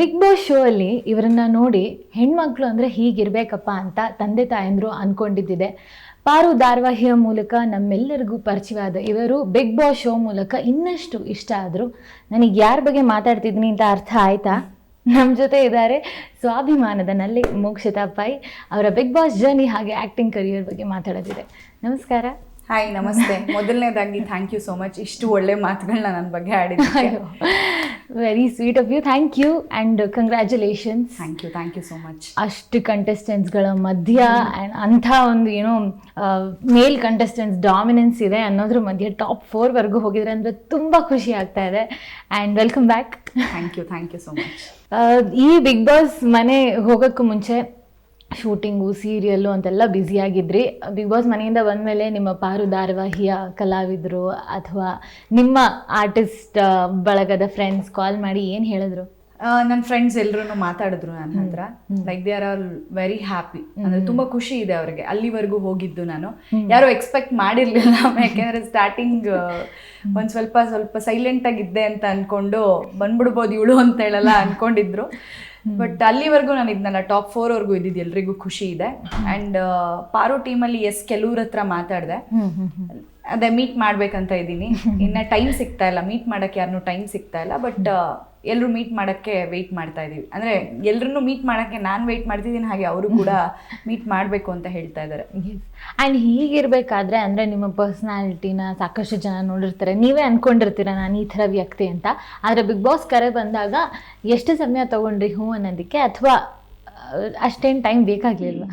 Big boss show ಅಲ್ಲಿ ಇವರನ್ನ ನೋಡಿ ಹೆಣ್ಮಕ್ಳು ಅಂದರೆ ಹೀಗಿರ್ಬೇಕಪ್ಪ ಅಂತ ತಂದೆ ತಾಯಂದ್ರು ಅನ್ಕೊಂಡಿದ್ದಿದೆ. ಪಾರು ಧಾರಾವಾಹಿಯ ಮೂಲಕ ನಮ್ಮೆಲ್ಲರಿಗೂ ಪರಿಚಯವಾದ ಇವರು ಬಿಗ್ ಬಾಸ್ ಶೋ ಮೂಲಕ ಇನ್ನಷ್ಟು ಇಷ್ಟ ಆದ್ರು. ನನಗೆ ಯಾರ ಬಗ್ಗೆ ಮಾತಾಡ್ತಿದ್ದೀನಿ ಅಂತ ಅರ್ಥ ಆಯ್ತಾ? ನಮ್ಮ ಜೊತೆ ಇದ್ದಾರೆ ಸ್ವಾಭಿಮಾನದ ನಲ್ಲಿ ಮೋಕ್ಷತಾ ಪೈ ಅವರ ಬಿಗ್ ಬಾಸ್ ಜರ್ನಿ ಹಾಗೆ ಆ್ಯಕ್ಟಿಂಗ್ ಕರಿಯರ್ ಬಗ್ಗೆ ಮಾತಾಡೋದಿದೆ. ನಮಸ್ಕಾರ. ಹಾಯ್ ನಮಸ್ತೆ. ಮೊದಲನೇದಾಗಿ ಥ್ಯಾಂಕ್ ಯು ಸೋ ಮಚ್ ಇಷ್ಟು ಒಳ್ಳೆ ಮಾತುಗಳನ್ನ ನನ್ನ ಬಗ್ಗೆ ಆಡಿದ್ದೆ very sweet of you thank you and congratulations thank you thank you so much ಅಷ್ಟು ಕಂಟೆಸ್ಟೆಂಟ್ಸ್ಗಳ ಮಧ್ಯ ಆ್ಯಂಡ್ ಅಂಥ ಒಂದು ಏನೋ ಮೇಲ್ ಕಂಟೆಸ್ಟೆಂಟ್ಸ್ ಡಾಮಿನೆನ್ಸ್ ಇದೆ ಅನ್ನೋದ್ರ ಮಧ್ಯೆ ಟಾಪ್ ಫೋರ್ವರೆಗೂ ಹೋಗಿದ್ರೆ ಅಂದರೆ ತುಂಬ ಖುಷಿ ಆಗ್ತಾ ಇದೆ. And welcome back thank you thank you so much ಈ ಬಿಗ್ ಬಾಸ್ ಮನೆ ಹೋಗೋಕ್ಕೂ ಮುಂಚೆ ಶೂಟಿಂಗು ಸೀರಿಯಲ್ಲು ಅಂತೆಲ್ಲ ಬ್ಯುಸಿಯಾಗಿದ್ರಿ ಬಿಗ್ ಬಾಸ್ ಮನೆಯಿಂದ ಬಂದಮೇಲೆ ನಿಮ್ಮ ಪಾರು ಧಾರಾವಾಹಿಯ ಕಲಾವಿದರು ಅಥವಾ ನಿಮ್ಮ ಆರ್ಟಿಸ್ಟ್ ಬಳಗದ ಫ್ರೆಂಡ್ಸ್ ಕಾಲ್ ಮಾಡಿ ಏನು ಹೇಳಿದ್ರು? ನನ್ನ ಫ್ರೆಂಡ್ಸ್ ಎಲ್ಲರೂ ಮಾತಾಡಿದ್ರು ನನ್ನ ಹತ್ರ. Like they are all very happy ಅಂದ್ರೆ ತುಂಬಾ ಖುಷಿ ಇದೆ ಅವ್ರಿಗೆ. ಅಲ್ಲಿವರೆಗೂ ಹೋಗಿದ್ದು ನಾನು. ಯಾರು ಎಕ್ಸ್ಪೆಕ್ಟ್ ಮಾಡಿರ್ಲಿಲ್ಲ ಯಾಕೆಂದ್ರೆ ಸ್ಟಾರ್ಟಿಂಗ್ ಒಂದ್ ಸ್ವಲ್ಪ ಸ್ವಲ್ಪ ಸೈಲೆಂಟ್ ಆಗಿದ್ದೆ ಅಂತ ಅನ್ಕೊಂಡು ಬಂದ್ಬಿಡ್ಬೋದು ಇವಳು ಅಂತ ಹೇಳಲ್ಲ ಅನ್ಕೊಂಡಿದ್ರು. ಬಟ್ ಅಲ್ಲಿವರೆಗೂ ನಾನು ಇದನ್ನೆಲ್ಲ ಟಾಪ್ ಫೋರ್ವರೆಗೂ ಇದ್ದಿದ್ದು ಎಲ್ರಿಗೂ ಖುಷಿ ಇದೆ. ಅಂಡ್ ಪಾರೋ ಟೀಮಲ್ಲಿ ಎಸ್ ಕೆಲವ್ರ ಹತ್ರ ಮಾತಾಡಿದೆ. ಅದೇ ಮೀಟ್ ಮಾಡ್ಬೇಕಂತ ಇದ್ದೀನಿ. ಇನ್ನ ಟೈಮ್ ಸಿಗ್ತಾ ಇಲ್ಲ. ಮೀಟ್ ಮಾಡಕ್ಕೆ ಯಾರನ್ನೂ ಟೈಮ್ ಸಿಗ್ತಾ ಇಲ್ಲ. ಬಟ್ ಎಲ್ಲರೂ ಮೀಟ್ ಮಾಡಕ್ಕೆ ವೆಯ್ಟ್ ಮಾಡ್ತಾ ಇದ್ದೀವಿ. ಅಂದ್ರೆ ಎಲ್ಲರನ್ನೂ ಮೀಟ್ ಮಾಡಕ್ಕೆ ನಾನು ವೆಯ್ಟ್ ಮಾಡ್ತಿದ್ದೀನಿ. ಹಾಗೆ ಅವರು ಕೂಡ ಮೀಟ್ ಮಾಡಬೇಕು ಅಂತ ಹೇಳ್ತಾ ಇದ್ದಾರೆ. ಆ್ಯಂಡ್ ಹೀಗಿರ್ಬೇಕಾದ್ರೆ ಅಂದರೆ ನಿಮ್ಮ ಪರ್ಸ್ನಾಲಿಟಿನ ಸಾಕಷ್ಟು ಜನ ನೋಡಿರ್ತಾರೆ. ನೀವೇ ಅನ್ಕೊಂಡಿರ್ತೀರ ನಾನು ಈ ಥರ ವ್ಯಕ್ತಿ ಅಂತ. ಆದರೆ ಬಿಗ್ ಬಾಸ್ ಕರೆ ಬಂದಾಗ ಎಷ್ಟು ಸಮಯ ತಗೊಂಡ್ರಿ ಹ್ಞೂ ಅನ್ನೋದಕ್ಕೆ? ಅಥವಾ ಅಷ್ಟೇನು ಟೈಮ್ ಬೇಕಾಗಲಿಲ್ಲ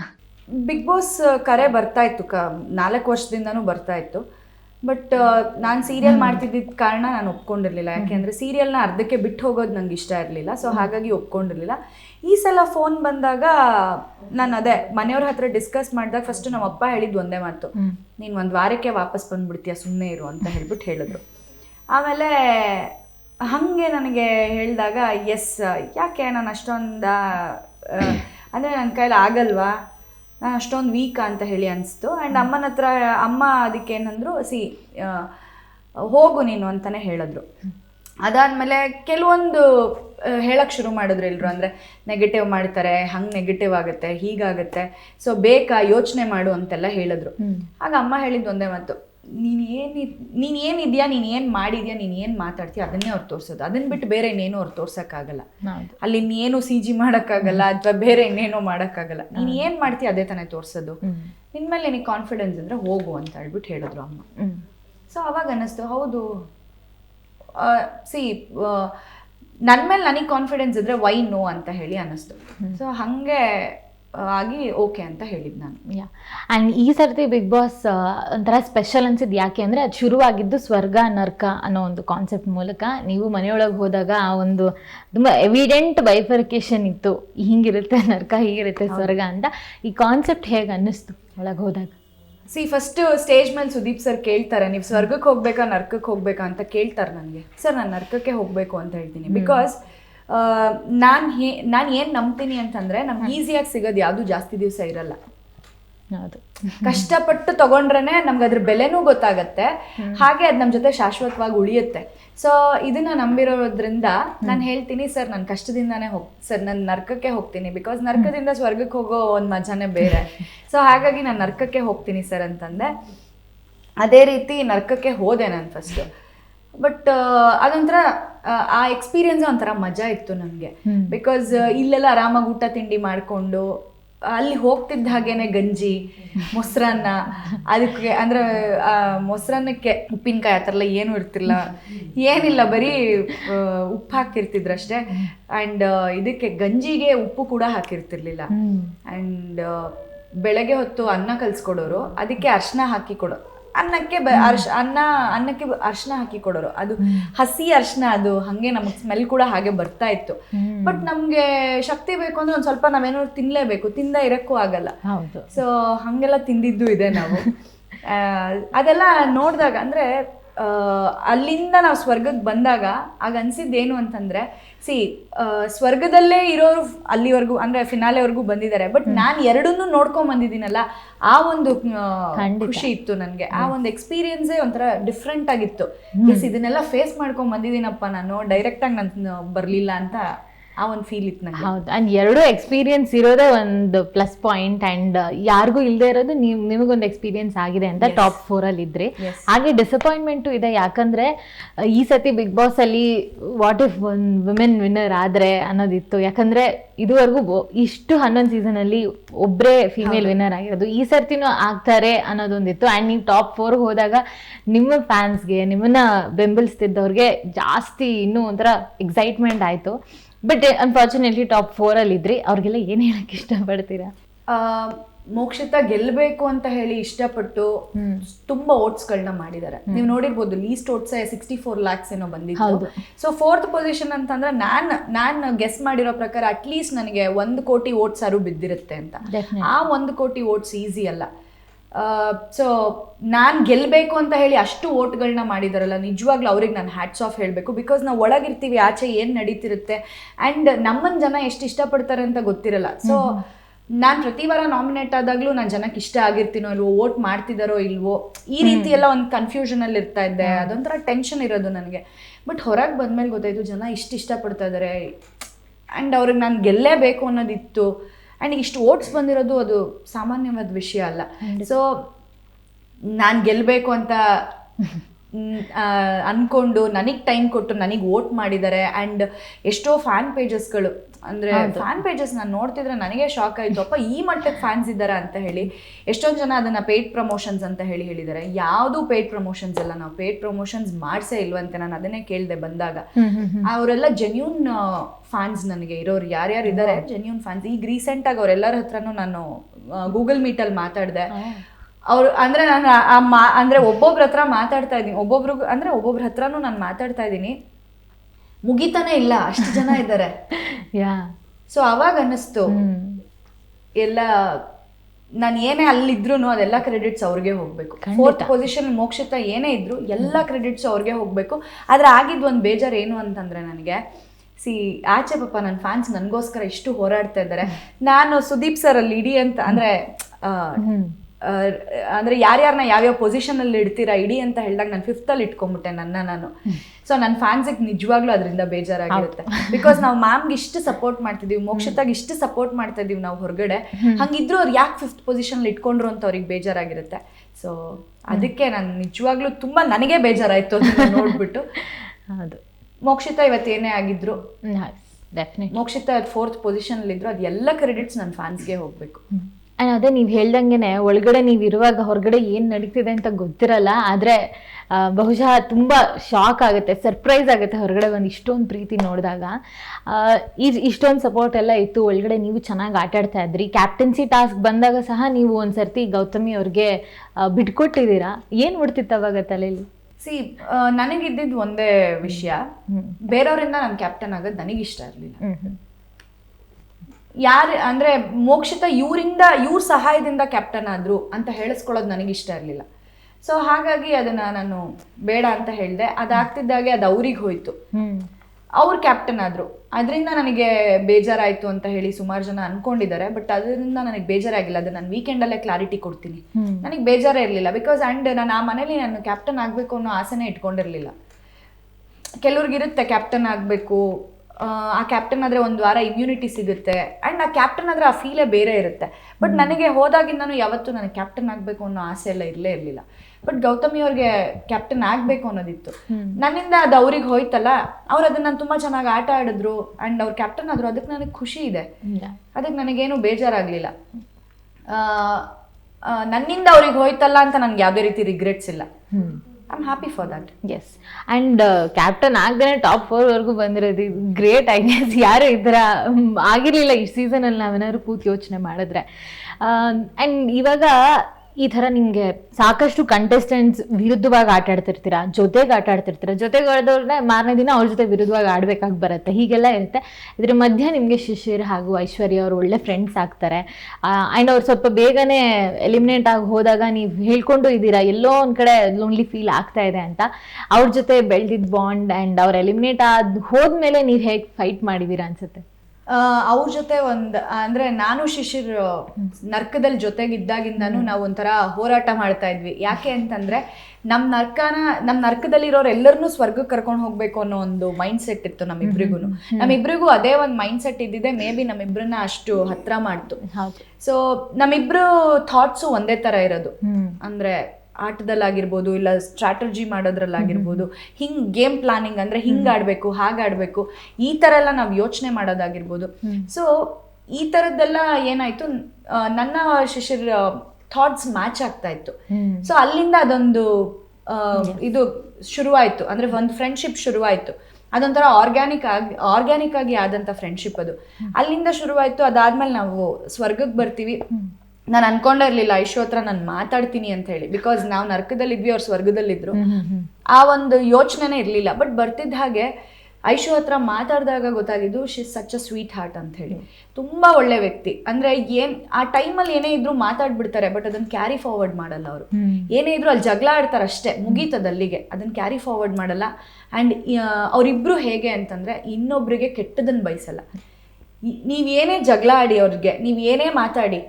ಬಿಗ್ ಬಾಸ್ ಕರೆ ಬರ್ತಾ ಇತ್ತು. ಕ ನಾಲ್ಕು ವರ್ಷದಿಂದನೂ ಬರ್ತಾ ಇತ್ತು. ಬಟ್ ನಾನು ಸೀರಿಯಲ್ ಮಾಡ್ತಿದ್ದಿದ್ದ ಕಾರಣ ನಾನು ಒಪ್ಕೊಂಡಿರ್ಲಿಲ್ಲ. ಯಾಕೆಂದ್ರೆ ಸೀರಿಯಲ್ನ ಅರ್ಧಕ್ಕೆ ಬಿಟ್ಟು ಹೋಗೋದು ನಂಗೆ ಇಷ್ಟ ಇರಲಿಲ್ಲ. ಸೊ ಹಾಗಾಗಿ ಒಪ್ಕೊಂಡಿರ್ಲಿಲ್ಲ. ಈ ಸಲ ಫೋನ್ ಬಂದಾಗ ನಾನು ಅದೇ ಮನೆಯವ್ರ ಹತ್ರ ಡಿಸ್ಕಸ್ ಮಾಡಿದಾಗ ಫಸ್ಟ್ ನಮ್ಮ ಅಪ್ಪ ಹೇಳಿದ್ದು ಒಂದೇ ಮಾತು. ನೀನು ಒಂದು ವಾರಕ್ಕೆ ವಾಪಸ್ ಬಂದ್ಬಿಡ್ತೀಯ? ಸುಮ್ಮನೆ ಇರು ಅಂತ ಹೇಳ್ಬಿಟ್ಟು ಹೇಳಿದ್ರು. ಆಮೇಲೆ ಹಾಗೆ ನನಗೆ ಹೇಳಿದಾಗ ಎಸ್ ಯಾಕೆ? ನಾನು ಅಷ್ಟೊಂದು ಅಂದರೆ ನನ್ನ ಕೈಲಿ ಆಗಲ್ವಾ? ನಾನು ಅಷ್ಟೊಂದು ವೀಕ್ ಅಂತ ಹೇಳಿ ಅನಿಸ್ತು. ಆ್ಯಂಡ್ ಅಮ್ಮನ ಹತ್ರ ಅಮ್ಮ ಅದಕ್ಕೆ ಏನಂದ್ರು ಸಿ ಹೋಗು ನೀನು ಅಂತಲೇ ಹೇಳಿದ್ರು. ಅದಾದಮೇಲೆ ಕೆಲವೊಂದು ಹೇಳಕ್ಕೆ ಶುರು ಮಾಡಿದ್ರು ಎಲ್ಲರೂ ಅಂದರೆ ನೆಗೆಟಿವ್ ಮಾಡ್ತಾರೆ ಹಂಗೆ ನೆಗೆಟಿವ್ ಆಗುತ್ತೆ ಹೀಗಾಗುತ್ತೆ ಸೊ ಬೇಕಾ ಯೋಚನೆ ಮಾಡು ಅಂತೆಲ್ಲ ಹೇಳಿದ್ರು. ಆಗ ಅಮ್ಮ ಹೇಳಿದ್ದು ಒಂದೇ ಮಾತು. ನೀನು ಏನು ನೀನು ಏನಿದೆಯಾ ನೀನು ಏನು ಮಾಡಿದ್ಯಾ ನೀನು ಏನು ಮಾತಾಡ್ತೀಯ ಅದನ್ನೇ ಅವ್ರು ತೋರಿಸೋದು. ಅದನ್ನ ಬಿಟ್ಟು ಬೇರೆ ಇನ್ನೇನು ಅವ್ರು ತೋರ್ಸೋಕ್ಕಾಗಲ್ಲ. ಅಲ್ಲಿ ಇನ್ನೇನು ಸಿ ಜಿ ಮಾಡೋಕ್ಕಾಗಲ್ಲ ಅಥವಾ ಬೇರೆ ಇನ್ನೇನೋ ಮಾಡೋಕ್ಕಾಗಲ್ಲ. ನೀನು ಏನು ಮಾಡ್ತೀಯ ಅದೇ ತಾನೇ ತೋರಿಸೋದು. ನಿನ್ಮೇಲೆ ನಿನಗೆ ಕಾನ್ಫಿಡೆನ್ಸ್ ಅಂದರೆ ಹೋಗು ಅಂತ ಹೇಳ್ಬಿಟ್ಟು ಹೇಳಿದ್ರು ಅಮ್ಮ. ಸೊ ಅವಾಗ ಅನ್ನಿಸ್ತು ಹೌದು. ಸಿ ನನ್ನ ಮೇಲೆ ನನಗೆ ಕಾನ್ಫಿಡೆನ್ಸ್ ಇದ್ರೆ ವೈ ನೋ ಅಂತ ಹೇಳಿ ಅನ್ನಿಸ್ತು. ಸೊ ಹಾಗೆ ಆಗಿ ಓಕೆ ಅಂತ ಹೇಳಿದ್ದು ನಾನು. ಯಾ ಆ್ಯಂಡ್ ಈ ಸರ್ತಿ ಬಿಗ್ ಬಾಸ್ ಒಂಥರ ಸ್ಪೆಷಲ್ ಅನ್ಸಿದ್ದು ಯಾಕೆ ಅಂದರೆ ಅದು ಶುರುವಾಗಿದ್ದು ಸ್ವರ್ಗ ನರ್ಕ ಅನ್ನೋ ಒಂದು ಕಾನ್ಸೆಪ್ಟ್ ಮೂಲಕ. ನೀವು ಮನೆಯೊಳಗೆ ಹೋದಾಗ ಆ ಒಂದು ತುಂಬ ಎವಿಡೆಂಟ್ ಬೈಫರ್ಕೇಶನ್ ಇತ್ತು. ಹಿಂಗಿರುತ್ತೆ ನರ್ಕ ಹೀಗಿರುತ್ತೆ ಸ್ವರ್ಗ ಅಂತ ಈ ಕಾನ್ಸೆಪ್ಟ್ ಹೇಗೆ ಅನ್ನಿಸ್ತು ಒಳಗೆ ಹೋದಾಗ? ಸಿ ಫಸ್ಟ್ ಸ್ಟೇಜ್ ಮೇಲೆ ಸುದೀಪ್ ಸರ್ ಕೇಳ್ತಾರೆ ನೀವು ಸ್ವರ್ಗಕ್ಕೆ ಹೋಗ್ಬೇಕಾ ನರ್ಕಕ್ಕೆ ಹೋಗ್ಬೇಕಾ? ಅಂತ ಕೇಳ್ತಾರೆ ನನಗೆ. ಸರ್ ನಾನು ನರ್ಕಕ್ಕೆ ಹೋಗಬೇಕು ಅಂತ ಹೇಳ್ತೀನಿ. ಬಿಕಾಸ್ ನಾನು ಹೇ ನಾನು ಏನು ನಂಬ್ತೀನಿ ಅಂತಂದರೆ ನಮ್ಗೆ ಈಸಿಯಾಗಿ ಸಿಗೋದು ಯಾವುದು ಜಾಸ್ತಿ ದಿವಸ ಇರಲ್ಲ. ಹೌದು. ಕಷ್ಟಪಟ್ಟು ತಗೊಂಡ್ರೇನೆ ನಮ್ಗೆ ಅದ್ರ ಬೆಲೆನೂ ಗೊತ್ತಾಗತ್ತೆ. ಹಾಗೆ ಅದು ನಮ್ಮ ಜೊತೆ ಶಾಶ್ವತವಾಗಿ ಉಳಿಯುತ್ತೆ. ಸೊ ಇದನ್ನ ನಂಬಿರೋದ್ರಿಂದ ನಾನು ಹೇಳ್ತೀನಿ ಸರ್ ನಾನು ಕಷ್ಟದಿಂದಾನೇ ಹೋಗ್ ಸರ್ ನಾನು ನರ್ಕಕ್ಕೆ ಹೋಗ್ತೀನಿ ಬಿಕಾಸ್ ನರ್ಕದಿಂದ ಸ್ವರ್ಗಕ್ಕೆ ಹೋಗೋ ಒಂದು ಮಜಾನೇ ಬೇರೆ. ಸೊ ಹಾಗಾಗಿ ನಾನು ನರ್ಕಕ್ಕೆ ಹೋಗ್ತೀನಿ ಸರ್ ಅಂತಂದೆ. ಅದೇ ರೀತಿ ನರ್ಕಕ್ಕೆ ಹೋದೆ ನಾನು ಫಸ್ಟ್ ಬಟ್ ಅದೊಂಥರ ಆ, ಎಕ್ಸ್ಪೀರಿಯನ್ಸ್ ಒಂಥರ ಮಜಾ ಇತ್ತು ನನಗೆ. ಬಿಕಾಸ್ ಇಲ್ಲೆಲ್ಲ ಆರಾಮಾಗಿ ಊಟ ತಿಂಡಿ ಮಾಡಿಕೊಂಡು ಅಲ್ಲಿ ಹೋಗ್ತಿದ್ದ ಹಾಗೇನೆ ಗಂಜಿ ಮೊಸರನ್ನ ಅದಕ್ಕೆ ಅಂದ್ರೆ ಆ, ಮೊಸರನ್ನಕ್ಕೆ ಉಪ್ಪಿನಕಾಯಿ ಆ ಥರ ಎಲ್ಲ ಏನೂ ಇರ್ತಿಲ್ಲ. ಏನಿಲ್ಲ ಬರೀ ಉಪ್ಪು ಹಾಕಿರ್ತಿದ್ರು ಅಷ್ಟೇ. ಆ್ಯಂಡ್ ಇದಕ್ಕೆ ಗಂಜಿಗೆ ಉಪ್ಪು ಕೂಡ ಹಾಕಿರ್ತಿರ್ಲಿಲ್ಲ. ಆ್ಯಂಡ್ ಬೆಳಗ್ಗೆ ಹೊತ್ತು ಅನ್ನ ಕಲ್ಸ್ಕೊಡೋರು ಅದಕ್ಕೆ ಅರ್ಶಿನ ಹಾಕಿ ಕೊಡೋ ಅನ್ನಕ್ಕೆ ಬ ಅರ್ಶ ಅನ್ನ ಅನ್ನಕ್ಕೆ ಅರ್ಶನ ಹಾಕಿ ಕೊಡೋರು. ಅದು ಹಸಿ ಅರ್ಶನ ಅದು. ಹಂಗೆ ನಮಗೆ ಸ್ಮೆಲ್ ಕೂಡ ಹಾಗೆ ಬರ್ತಾ ಇತ್ತು. ಬಟ್ ನಮಗೆ ಶಕ್ತಿ ಬೇಕು ಅಂದ್ರೆ ಒಂದ್ ಸ್ವಲ್ಪ ನಾವೇನೋ ತಿನ್ಲೇಬೇಕು. ತಿಂದ ಇರಕ್ಕೂ ಆಗಲ್ಲ. ಸೊ ಹಂಗೆಲ್ಲ ತಿಂದಿದ್ದು ಇದೆ ನಾವು. ಆ, ಅದೆಲ್ಲ ನೋಡಿದಾಗ ಅಂದ್ರೆ ಅಲ್ಲಿಂದ ನಾವು ಸ್ವರ್ಗಕ್ಕೆ ಬಂದಾಗ ಆಗ ಅನ್ಸಿದ್ದೇನು ಅಂತಂದ್ರೆ ಸಿ ಸ್ವರ್ಗದಲ್ಲೇ ಇರೋರು ಅಲ್ಲಿವರೆಗೂ ಅಂದ್ರೆ ಫಿನಾಲೆವರೆಗೂ ಬಂದಿದ್ದಾರೆ. ಬಟ್ ನಾನು ಎರಡನ್ನೂ ನೋಡ್ಕೊಂಡ್ ಬಂದಿದ್ದೀನಲ್ಲ ಆ ಒಂದು ಖುಷಿ ಇತ್ತು ನನಗೆ. ಆ ಒಂದು ಎಕ್ಸ್ಪೀರಿಯನ್ಸೇ ಒಂಥರ ಡಿಫ್ರೆಂಟ್ ಆಗಿತ್ತು. ಎಸ್ ಇದನ್ನೆಲ್ಲ ಫೇಸ್ ಮಾಡ್ಕೊಂಡ್ ಬಂದಿದ್ದೀನಪ್ಪ ನಾನು. ಡೈರೆಕ್ಟಾಗಿ ನಾನು ಬರಲಿಲ್ಲ ಅಂತ ಆ ಒಂದು ಫೀಲ್ ಇತ್ತು ನಂಗೆ. ಹೌದು. ಆ್ಯಂಡ್ ಎರಡು ಎಕ್ಸ್ಪೀರಿಯನ್ಸ್ ಇರೋದೇ ಒಂದು ಪ್ಲಸ್ ಪಾಯಿಂಟ್ ಆ್ಯಂಡ್ ಯಾರಿಗೂ ಇಲ್ಲದೆ ಇರೋದು ನೀವು ನಿಮಗೊಂದು ಎಕ್ಸ್ಪೀರಿಯನ್ಸ್ ಆಗಿದೆ ಅಂತ ಟಾಪ್ ಫೋರಲ್ಲಿ ಅಲ್ಲಿ ಇದ್ರಿ. ಹಾಗೆ ಡಿಸಪಾಯಿಂಟ್ಮೆಂಟು ಇದೆ. ಯಾಕಂದ್ರೆ ಈ ಸತಿ ಬಿಗ್ ಬಾಸ್ ಅಲ್ಲಿ ವಾಟ್ ಇಫ್ ಒಂದು ವುಮೆನ್ ವಿನ್ನರ್ ಆದ್ರೆ ಅನ್ನೋದಿತ್ತು. ಯಾಕಂದ್ರೆ ಇದುವರೆಗೂ ಇಷ್ಟು ಹನ್ನೊಂದು ಸೀಸನ್ ಅಲ್ಲಿ ಒಬ್ಬರೇ ಫಿಮೇಲ್ ವಿನ್ನರ್ ಆಗಿರೋದು. ಈ ಸರ್ತಿನೂ ಆಗ್ತಾರೆ ಅನ್ನೋದೊಂದಿತ್ತು. ಆ್ಯಂಡ್ ನೀವು ಟಾಪ್ ಫೋರ್ ಹೋದಾಗ ನಿಮ್ಮ ಫ್ಯಾನ್ಸ್ಗೆ ನಿಮ್ಮನ್ನ ಬೆಂಬಲಿಸ್ತಿದ್ದವ್ರಿಗೆ ಜಾಸ್ತಿ ಇನ್ನೂ ಒಂಥರ ಎಕ್ಸೈಟ್ಮೆಂಟ್ ಆಯ್ತು. ಬಟ್ ಅನ್ಫಾರ್ಚುನೇಟ್ಲಿ ಟಾಪ್ ಫೋರ್ ಅಲ್ಲಿ ಇದ್ರಿ. ಅವ್ರಿಗೆಲ್ಲ ಏನ್ ಹೇಳಕ್ ಇಷ್ಟಪಡ್ತೀರಾ? ಮೋಕ್ಷಿತ ಗೆಲ್ಬೇಕು ಅಂತ ಹೇಳಿ ಇಷ್ಟಪಟ್ಟು ತುಂಬಾ ಓಟ್ಸ್ಗಳನ್ನ ಮಾಡಿದ್ದಾರೆ. ನೀವು ನೋಡಿರ್ಬೋದು least votes sixty four lakhs ಏನೋ ಬಂದಿತ್ತು. ಸೊ ಫೋರ್ತ್ ಪೊಸಿಷನ್ ಅಂತಂದ್ರೆ ನಾನ್ ನಾನ್ ಗೆಸ್ ಮಾಡಿರೋ ಪ್ರಕಾರ ಅಟ್ಲೀಸ್ಟ್ ನನಗೆ ಒಂದು ಕೋಟಿ ಓಟ್ಸ್ ಆರು ಬಿದ್ದಿರುತ್ತೆ ಅಂತ. ಆ ಒಂದು ಕೋಟಿ ಓಟ್ಸ್ ಈಸಿ ಅಲ್ಲ. ಸೊ ನಾನು ಗೆಲ್ಲಬೇಕು ಅಂತ ಹೇಳಿ ಅಷ್ಟು ಓಟ್ಗಳನ್ನ ಮಾಡಿದಾರಲ್ಲ ನಿಜವಾಗ್ಲೂ ಅವ್ರಿಗೆ ನಾನು ಹ್ಯಾಟ್ಸ್ ಆಫ್ ಹೇಳಬೇಕು. ಬಿಕಾಸ್ ನಾವು ಒಳಗಿರ್ತೀವಿ ಆಚೆ ಏನು ನಡೀತಿರುತ್ತೆ ಆ್ಯಂಡ್ ನಮ್ಮನ್ನ ಜನ ಎಷ್ಟು ಇಷ್ಟಪಡ್ತಾರೆ ಅಂತ ಗೊತ್ತಿರಲ್ಲ. ಸೊ ನಾನು ಪ್ರತಿ ವಾರ ನಾಮಿನೇಟ್ ಆದಾಗಲೂ ನಾನು ಜನಕ್ಕೆ ಇಷ್ಟ ಆಗಿರ್ತೀನೋ ಇಲ್ವೋ ವೋಟ್ ಮಾಡ್ತಿದ್ದಾರೋ ಇಲ್ವೋ ಈ ರೀತಿ ಎಲ್ಲ ಒಂದು ಕನ್ಫ್ಯೂಷನಲ್ಲಿ ಇರ್ತಾ ಇದ್ದೆ. ಅದೊಂಥರ ಟೆನ್ಷನ್ ಇರೋದು ನನಗೆ. ಬಟ್ ಹೊರಗೆ ಬಂದ್ಮೇಲೆ ಗೊತ್ತಾಯ್ತು ಜನ ಇಷ್ಟು ಇಷ್ಟಪಡ್ತಾ ಇದ್ದಾರೆ ಆ್ಯಂಡ್ ಅವ್ರಿಗೆ ನಾನು ಗೆಲ್ಲೇಬೇಕು ಅನ್ನೋದಿತ್ತು. ಆ್ಯಂಡ್ ಇಷ್ಟು ಓಟ್ಸ್ ಬಂದಿರೋದು ಅದು ಸಾಮಾನ್ಯವಾದ ವಿಷಯ ಅಲ್ಲ. ಸೊ ನಾನು ಗೆಲ್ಲಬೇಕು ಅಂತ ಅಂದ್ಕೊಂಡು ನನಗೆ ಟೈಮ್ ಕೊಟ್ಟು ನನಗೆ ವೋಟ್ ಮಾಡಿದ್ದಾರೆ. ಆ್ಯಂಡ್ ಎಷ್ಟೋ ಫ್ಯಾನ್ ಪೇಜಸ್ಗಳು ಅಂದರೆ ಫ್ಯಾನ್ ಪೇಜಸ್ ನಾನು ನೋಡ್ತಿದ್ರೆ ನನಗೆ ಶಾಕ್ ಆಯ್ತು. ಅಪ್ಪ ಈ ಮಟ್ಟಕ್ಕೆ ಫ್ಯಾನ್ಸ್ ಇದ್ದಾರೆ ಅಂತ ಹೇಳಿ. ಎಷ್ಟೊಂದು ಜನ ಅದನ್ನ ಪೇಡ್ ಪ್ರಮೋಷನ್ಸ್ ಅಂತ ಹೇಳಿ ಹೇಳಿದ್ದಾರೆ ಯಾವುದು ಪೇಡ್ ಪ್ರಮೋಷನ್ಸ್ ಅಲ್ಲ. ನಾವು ಪೇಡ್ ಪ್ರಮೋಷನ್ಸ್ ಮಾಡಿಸೇ ಇಲ್ವಂತೆ. ನಾನು ಅದನ್ನೇ ಕೇಳಿದೆ ಬಂದಾಗ. ಅವರೆಲ್ಲ ಜೆನ್ಯೂನ್ ಫ್ಯಾನ್ಸ್ ನನಗೆ. ಇರೋರು ಯಾರ್ಯಾರು ಇದ್ದಾರೆ ಜೆನ್ಯೂನ್ ಫ್ಯಾನ್ಸ್ ಈಗ ರೀಸೆಂಟಾಗಿ ಅವರೆಲ್ಲರ ಹತ್ರನೂ ನಾನು ಗೂಗಲ್ ಮೀಟಲ್ಲಿ ಮಾತಾಡಿದೆ. ಅವ್ರು ಅಂದ್ರೆ ನಾನು ಆ- ಆ ಮಾ ಅಂದ್ರೆ ಒಬ್ಬೊಬ್ರ ಹತ್ರ ಮಾತಾಡ್ತಾ ಇದ್ದೀನಿ. ಒಬ್ಬೊಬ್ರು ಅಂದ್ರೆ ಒಬ್ಬೊಬ್ರ ಹತ್ರನೂ ನಾನು ಮಾತಾಡ್ತಾ ಇದ್ದೀನಿ. ಮುಗಿತಾನೆ ಇಲ್ಲ ಅಷ್ಟು ಜನ ಇದ್ದಾರೆ. ಯಾ. ಸೊ ಅವಾಗ ಅನ್ನಿಸ್ತು ಎಲ್ಲ ನಾನು ಏನೇ ಅಲ್ಲಿದ್ರು ಅದೆಲ್ಲ ಕ್ರೆಡಿಟ್ಸ್ ಅವ್ರಿಗೆ ಹೋಗ್ಬೇಕು. ಫೋರ್ತ್ ಪೊಸಿಷನ್ ಮೋಕ್ಷಿತ ಏನೇ ಇದ್ರು ಎಲ್ಲ ಕ್ರೆಡಿಟ್ಸ್ ಅವ್ರಿಗೆ ಹೋಗ್ಬೇಕು. ಆದ್ರೆ ಆಗಿದ್ದು ಒಂದು ಬೇಜಾರು ಏನು ಅಂತಂದ್ರೆ ನನಗೆ ಸಿ ಆಚೆ ಪಾಪ ನನ್ನ ಫ್ಯಾನ್ಸ್ ನನಗೋಸ್ಕರ ಇಷ್ಟು ಹೋರಾಡ್ತಾ ಇದ್ದಾರೆ. ನಾನು ಸುದೀಪ್ ಸರ್ ಅಲ್ಲಿ ಇಡಿ ಅಂತ ಅಂದ್ರೆ ಅಂದ್ರೆ ಯಾರ್ಯಾರನ್ನ ಯಾವ್ಯಾವ ಪೊಸಿಷನ್ ಅಲ್ಲಿ ಇಡ್ತೀರಾ ಇಡಿ ಅಂತ ಹೇಳಿದಾಗ ನಾನು ಫಿಫ್ತಲ್ಲಿ ಇಟ್ಕೊಂಡ್ಬಿಟ್ಟೆ ನನ್ನ ನಾನು. ಸೊ ನನ್ನ ಫ್ಯಾನ್ಸಿಗೆ ನಿಜವಾಗ್ಲೂ ಅದರಿಂದ ಬೇಜಾರಾಗಿರುತ್ತೆ. ಬಿಕಾಸ್ ನಾವು ಮ್ಯಾಮ್ಗೆ ಇಷ್ಟು ಸಪೋರ್ಟ್ ಮಾಡ್ತಿದೀವಿ ಮೋಕ್ಷತಾಗ ಇಷ್ಟು ಸಪೋರ್ಟ್ ಮಾಡ್ತಾ ಇದೀವಿ ನಾವು ಹೊರಗಡೆ ಹಂಗಿದ್ರು ಅವ್ರು ಯಾಕೆ ಫಿಫ್ತ್ ಪೊಸಿಷನ್ ಇಟ್ಕೊಂಡ್ರು ಅಂತ ಅವ್ರಿಗೆ ಬೇಜಾರಾಗಿರುತ್ತೆ. ಸೊ ಅದಕ್ಕೆ ನಾನು ನಿಜವಾಗ್ಲೂ ತುಂಬಾ ನನಗೆ ಬೇಜಾರಾಯ್ತು ಅಂತ ನೋಡ್ಬಿಟ್ಟು. ಅದು ಮೋಕ್ಷಿತ ಇವತ್ತು ಏನೇ ಆಗಿದ್ರು? ಮೋಕ್ಷಿತ ಫೋರ್ತ್ ಪೊಸಿಷನ್ ಅಲ್ಲಿ ಇದ್ರು ಅದೆಲ್ಲ ಎಲ್ಲ ಕ್ರೆಡಿಟ್ಸ್ ನನ್ನ ಫ್ಯಾನ್ಸ್ಗೆ ಹೋಗ್ಬೇಕು. And ಅದೇ ನೀವು ಹೇಳ್ದಂಗೆ ಒಳಗಡೆ ನೀವು ಇರುವಾಗ ಹೊರಗಡೆ ಏನು ನಡೀತಿದೆ ಅಂತ ಗೊತ್ತಿರಲ್ಲ ಆದರೆ ಬಹುಶಃ ತುಂಬ ಶಾಕ್ ಆಗುತ್ತೆ ಸರ್ಪ್ರೈಸ್ ಆಗುತ್ತೆ ಹೊರಗಡೆ ಒಂದು ಇಷ್ಟೊಂದು ಪ್ರೀತಿ ನೋಡಿದಾಗ. ಈ ಇಷ್ಟೊಂದು ಸಪೋರ್ಟ್ ಎಲ್ಲ ಇತ್ತು ಒಳಗಡೆ ನೀವು ಚೆನ್ನಾಗಿ ಆಟಾಡ್ತಾ ಇದ್ರಿ. ಕ್ಯಾಪ್ಟನ್ಸಿ ಟಾಸ್ಕ್ ಬಂದಾಗ ಸಹ ನೀವು ಒಂದು ಸರ್ತಿ ಗೌತಮಿ ಅವ್ರಿಗೆ ಬಿಟ್ಕೊಟ್ಟಿದ್ದೀರಾ? ಏನು ಬಿಡ್ತಿತ್ತು ಅವಾಗ ತಲೆಯಲ್ಲಿ ಸಿ ನನಗಿದ್ದಿದ್ದು ಒಂದೇ ವಿಷಯ. ಬೇರೆಯವರಿಂದ ನಾನು ಕ್ಯಾಪ್ಟನ್ ಆಗೋದು ನನಗೆ ಇಷ್ಟ ಇರಲಿಲ್ಲ ಯಾರು ಅಂದ್ರೆ ಮೋಕ್ಷಿತ ಇವರಿಂದ ಇವ್ರ ಸಹಾಯದಿಂದ ಕ್ಯಾಪ್ಟನ್ ಆದ್ರು ಅಂತ ಹೇಳಿಸ್ಕೊಳ್ಳೋದು ನನಗೆ ಇಷ್ಟ ಇರಲಿಲ್ಲ. ಸೊ ಹಾಗಾಗಿ ಅದನ್ನ ನಾನು ಬೇಡ ಅಂತ ಹೇಳಿದೆ. ಅದಾಗ್ತಿದ್ದಾಗೆ ಅದು ಅವ್ರಿಗೆ ಹೋಯ್ತು. ಅವ್ರು ಕ್ಯಾಪ್ಟನ್ ಆದ್ರು. ಅದರಿಂದ ನನಗೆ ಬೇಜಾರಾಯ್ತು ಅಂತ ಹೇಳಿ ಸುಮಾರು ಜನ ಅನ್ಕೊಂಡಿದ್ದಾರೆ. ಬಟ್ ಅದರಿಂದ ನನಗೆ ಬೇಜಾರಾಗಿಲ್ಲ. ಅದು ನಾನು ವೀಕೆಂಡಲ್ಲೇ ಕ್ಲಾರಿಟಿ ಕೊಡ್ತೀನಿ. ನನಗೆ ಬೇಜಾರೇ ಇರಲಿಲ್ಲ. ಬಿಕಾಸ್ ಆ್ಯಂಡ್ ನಾನು ಆ ಮನೇಲಿ ನಾನು ಕ್ಯಾಪ್ಟನ್ ಆಗಬೇಕು ಅನ್ನೋ ಆಸೆನೇ ಇಟ್ಕೊಂಡಿರಲಿಲ್ಲ. ಕೆಲವ್ರಿಗಿರುತ್ತೆ ಕ್ಯಾಪ್ಟನ್ ಆಗಬೇಕು. ಆ ಕ್ಯಾಪ್ಟನ್ ಆದರೆ ಒಂದು ವಾರ ಇಮ್ಯುನಿಟಿ ಸಿಗುತ್ತೆ. ಆ್ಯಂಡ್ ಆ ಕ್ಯಾಪ್ಟನ್ ಆದರೆ ಆ ಫೀಲೇ ಬೇರೆ ಇರುತ್ತೆ. ಬಟ್ ನನಗೆ ಹೋದಾಗಿಂದನೂ ಯಾವತ್ತೂ ನನಗೆ ಕ್ಯಾಪ್ಟನ್ ಆಗಬೇಕು ಅನ್ನೋ ಆಸೆ ಎಲ್ಲ ಇರಲೇ ಇರಲಿಲ್ಲ. ಬಟ್ ಗೌತಮಿ ಅವ್ರಿಗೆ ಕ್ಯಾಪ್ಟನ್ ಆಗಬೇಕು ಅನ್ನೋದಿತ್ತು. ನನ್ನಿಂದ ಅದು ಅವ್ರಿಗೆ ಹೋಯ್ತಲ್ಲ ಅವ್ರು ಅದನ್ನ ತುಂಬ ಚೆನ್ನಾಗಿ ಆಟ ಆಡಿದ್ರು ಆ್ಯಂಡ್ ಅವ್ರು ಕ್ಯಾಪ್ಟನ್ ಆದರು ಅದಕ್ಕೆ ನನಗೆ ಖುಷಿ ಇದೆ. ಅದಕ್ಕೆ ನನಗೇನು ಬೇಜಾರಾಗಲಿಲ್ಲ. ನನ್ನಿಂದ ಅವ್ರಿಗೆ ಹೋಯ್ತಲ್ಲ ಅಂತ ನನಗೆ ಯಾವುದೇ ರೀತಿ ರಿಗ್ರೆಟ್ಸ್ ಇಲ್ಲ. I happy for that yes and captain ಆಗದೇ ಟಾಪ್ ಫೋರ್ ವರ್ಗೂ ಬಂದಿರೋದು ಗ್ರೇಟ್ ಐ ಗೆಸ್ ಯಾರು ಈ ಆಗಿರ್ಲಿಲ್ಲ ಈ ಸೀಸನಲ್ಲಿ ನಾವೇನಾದ್ರು ಕೂತು ಯೋಚನೆ ಮಾಡಿದ್ರೆ. ಆ್ಯಂಡ್ ಇವಾಗ ಈ ಥರ ನಿಮಗೆ ಸಾಕಷ್ಟು ಕಂಟೆಸ್ಟೆಂಟ್ಸ್ ವಿರುದ್ಧವಾಗಿ ಆಟ ಆಡ್ತಿರ್ತೀರಾ? ಜೊತೆಗೆ ಆಟ ಆಡ್ತಿರ್ತೀರಾ? ಜೊತೆಗೆ ಆಡೋದ್ರೆ ಮಾರನೇ ದಿನ ಅವ್ರ ಜೊತೆ ವಿರುದ್ಧವಾಗಿ ಆಡ್ಬೇಕಾಗಿ ಬರುತ್ತೆ. ಹೀಗೆಲ್ಲ ಇರುತ್ತೆ. ಇದ್ರ ಮಧ್ಯೆ ನಿಮಗೆ ಶಿಶಿರ್ ಹಾಗೂ ಐಶ್ವರ್ಯ ಅವರು ಒಳ್ಳೆ ಫ್ರೆಂಡ್ಸ್ ಆಗ್ತಾರೆ. ಆ್ಯಂಡ್ ಅವ್ರು ಸ್ವಲ್ಪ ಬೇಗನೆ ಎಲಿಮಿನೇಟ್ ಆಗಿ ಹೋದಾಗ ನೀವು ಹೇಳ್ಕೊಂಡು ಇದ್ದೀರಾ? ಎಲ್ಲೋ ಒಂದು ಕಡೆ ಲೋನ್ಲಿ ಫೀಲ್ ಆಗ್ತಾ ಇದೆ ಅಂತ. ಅವ್ರ ಜೊತೆ ಬೆಳೆದಿದ್ದ ಬಾಂಡ್ ಆ್ಯಂಡ್ ಅವ್ರು ಎಲಿಮಿನೇಟ್ ಆದ ಹೋದ್ಮೇಲೆ ನೀವು ಹೇಗೆ ಫೈಟ್ ಮಾಡಿದ್ದೀರಾ ಅನ್ಸುತ್ತೆ? ಅವ್ರ ಜೊತೆ ಒಂದು ಅಂದ್ರೆ ನಾನು ಶಿಶಿರ್ ನರ್ಕದಲ್ಲಿ ಜೊತೆಗಿದ್ದಾಗಿಂದಾನು ನಾವು ಒಂಥರ ಹೋರಾಟ ಮಾಡ್ತಾ ಇದ್ವಿ. ಯಾಕೆ ಅಂತಂದ್ರೆ ನಮ್ ನರ್ಕನ ನಮ್ ನರ್ಕದಲ್ಲಿರೋರು ಎಲ್ಲರನ್ನೂ ಸ್ವರ್ಗಕ್ಕೆ ಕರ್ಕೊಂಡು ಹೋಗ್ಬೇಕು ಅನ್ನೋ ಒಂದು ಮೈಂಡ್ ಸೆಟ್ ಇತ್ತು ನಮ್ಮಿಬ್ರಿಗೂ ನಮ್ಮಿಬ್ರಿಗೂ ಅದೇ ಒಂದು ಮೈಂಡ್ ಸೆಟ್ ಇದ್ದಿದೆ ಮೇ ಬಿ ನಮ್ಮಿಬ್ರನ್ನ ಅಷ್ಟು ಹತ್ರ ಮಾಡ್ತು. ಸೊ ನಮ್ಮಿಬ್ರು ಥಾಟ್ಸು ಒಂದೇ ತರ ಇರೋದು. ಅಂದ್ರೆ ಆಟದಲ್ಲಾಗಿರ್ಬೋದು ಇಲ್ಲ ಸ್ಟ್ರಾಟಜಿ ಮಾಡೋದ್ರಲ್ಲಾಗಿರ್ಬೋದು ಹಿಂಗ್ ಗೇಮ್ ಪ್ಲಾನಿಂಗ್ ಅಂದ್ರೆ ಹಿಂಗ್ ಆಡ್ಬೇಕು ಹಾಗೆ ಆಡಬೇಕು ಈ ತರ ಎಲ್ಲ ನಾವು ಯೋಚನೆ ಮಾಡೋದಾಗಿರ್ಬೋದು. ಸೊ ಈ ತರದ್ದೆಲ್ಲ ಏನಾಯ್ತು? ನನ್ನ ಶಿಷ್ಯರ ಥಾಟ್ಸ್ ಮ್ಯಾಚ್ ಆಗ್ತಾ ಇತ್ತು. ಸೊ ಅಲ್ಲಿಂದ ಅದೊಂದು ಇದು ಶುರುವಾಯ್ತು. ಅಂದ್ರೆ ಒಂದು ಫ್ರೆಂಡ್ಶಿಪ್ ಶುರುವಾಯ್ತು. ಅದೊಂಥರ ಆರ್ಗ್ಯಾನಿಕ್ ಆಗಿ ಆರ್ಗ್ಯಾನಿಕ್ ಆಗಿ ಆದಂತ ಫ್ರೆಂಡ್ಶಿಪ್ ಅದು. ಅಲ್ಲಿಂದ ಶುರುವಾಯ್ತು. ಅದಾದ್ಮೇಲೆ ನಾವು ಸ್ವರ್ಗಕ್ಕೆ ಬರ್ತೀವಿ. ನಾನು ಅನ್ಕೊಂಡೇ ಇರ್ಲಿಲ್ಲ ಐಶು ಹತ್ರ ನಾನು ಮಾತಾಡ್ತೀನಿ ಅಂತ ಹೇಳಿ. ಬಿಕಾಸ್ ನಾವು ನರ್ಕದಲ್ಲಿದ್ವಿ ಅವ್ರು ಸ್ವರ್ಗದಲ್ಲಿದ್ರು. ಆ ಒಂದು ಯೋಚನೆನೇ ಇರಲಿಲ್ಲ. ಬಟ್ ಬರ್ತಿದ್ದ ಹಾಗೆ ಐಶು ಹತ್ರ ಮಾತಾಡಿದಾಗ ಗೊತ್ತಾಗಿದ್ದು she such a sweet heart ಅಂತ ಹೇಳಿ. ತುಂಬಾ ಒಳ್ಳೆ ವ್ಯಕ್ತಿ. ಅಂದ್ರೆ ಏನ್ ಆ ಟೈಮಲ್ಲಿ ಏನೇ ಇದ್ರೂ ಮಾತಾಡ್ಬಿಡ್ತಾರೆ ಬಟ್ ಅದನ್ನ ಕ್ಯಾರಿ ಫಾರ್ವರ್ಡ್ ಮಾಡಲ್ಲ ಅವರು. ಏನೇ ಇದ್ರು ಅಲ್ಲಿ ಜಗಳ ಆಡ್ತಾರೆ ಅಷ್ಟೇ ಮುಗೀತದ ಅಲ್ಲಿಗೆ. ಅದನ್ನ ಕ್ಯಾರಿ ಫಾರ್ವರ್ಡ್ ಮಾಡಲ್ಲ. ಆ್ಯಂಡ್ ಅವರಿಬ್ರು ಹೇಗೆ ಅಂತಂದ್ರೆ ಇನ್ನೊಬ್ರಿಗೆ ಕೆಟ್ಟದನ್ನ ಬಯಸಲ್ಲ. ನೀವೇನೇ ಜಗಳ ಆಡಿ ಅವ್ರಿಗೆ ನೀವೇನೇ ಏನೇ ಮಾತಾಡಿ.